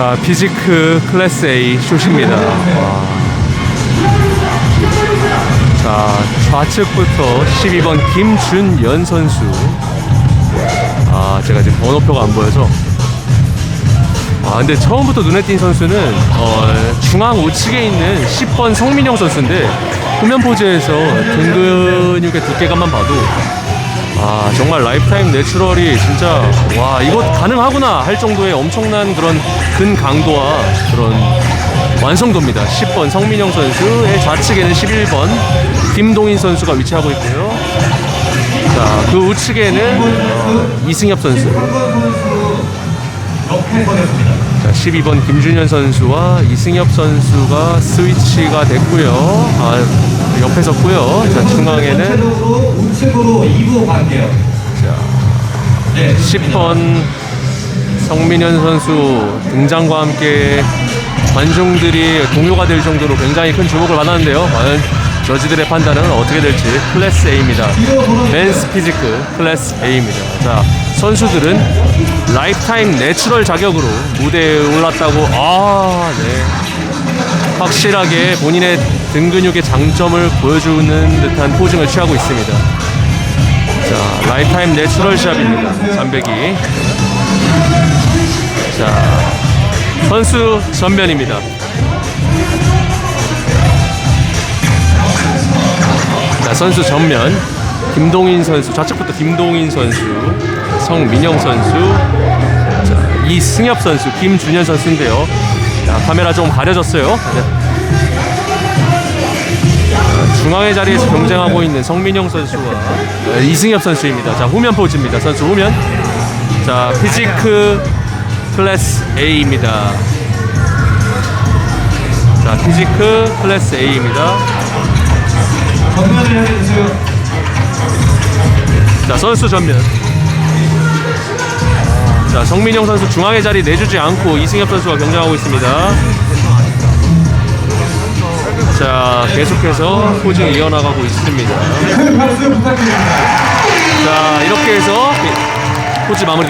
자, 피지크 클래스 A 숏입니다. 와. 자, 좌측부터 12번 김준연 선수. 아, 제가 지금 번호표가 안 보여서. 아, 근데 처음부터 눈에 띈 선수는 어, 중앙 우측에 있는 10번 성민영 선수인데 후면 포즈에서 등 근육의 두께감만 봐도 아 정말 라이프타임 내추럴이 진짜 와 이거 가능하구나 할 정도의 엄청난 그런 근 강도와 그런 완성도입니다. 10번 성민영 선수의 좌측에는 11번 김동인 선수가 위치하고 있고요. 자그 우측에는 어, 이승엽 선수. 자 12번 김준현 선수와 이승엽 선수가 스위치가 됐고요. 아 옆에 섰고요. 자 중앙에는 우측으로 2부 갈게요. 네. 10번 성민현 선수 등장과 함께 관중들이 동요가 될 정도로 굉장히 큰 주목을 받았는데요. 과연 저지들의 판단은 어떻게 될지 클래스 A입니다. 맨스 피지크 클래스 A입니다. 자, 선수들은 라이프타임 내추럴 자격으로 무대에 올랐다고 아, 네. 확실하게 본인의 등 근육의 장점을 보여주는 듯한 포징을 취하고 있습니다. 자, 라이프타임 내추럴 샵입니다. 300이. 자, 선수 전면입니다. 자, 선수 전면. 김동인 선수, 좌측부터 김동인 선수, 성민영 선수, 자, 이승엽 선수, 김준현 선수인데요. 자, 카메라 좀 가려졌어요. 자, 중앙의 자리에서 경쟁하고 있는 성민영 선수와 어, 이승엽 선수입니다. 자, 후면 포즈입니다. 선수 후면. 자, 피지크 클래스 A입니다. 자, 피지크 클래스 A입니다. 정면을 향해 주세요. 자, 선수 전면. 자, 성민영 선수 중앙의 자리 내주지 않고 이승엽 선수가 경쟁하고 있습니다. 자, 계속해서 포징 이어나가고 있습니다. 자, 이렇게 해서 포즈 마무리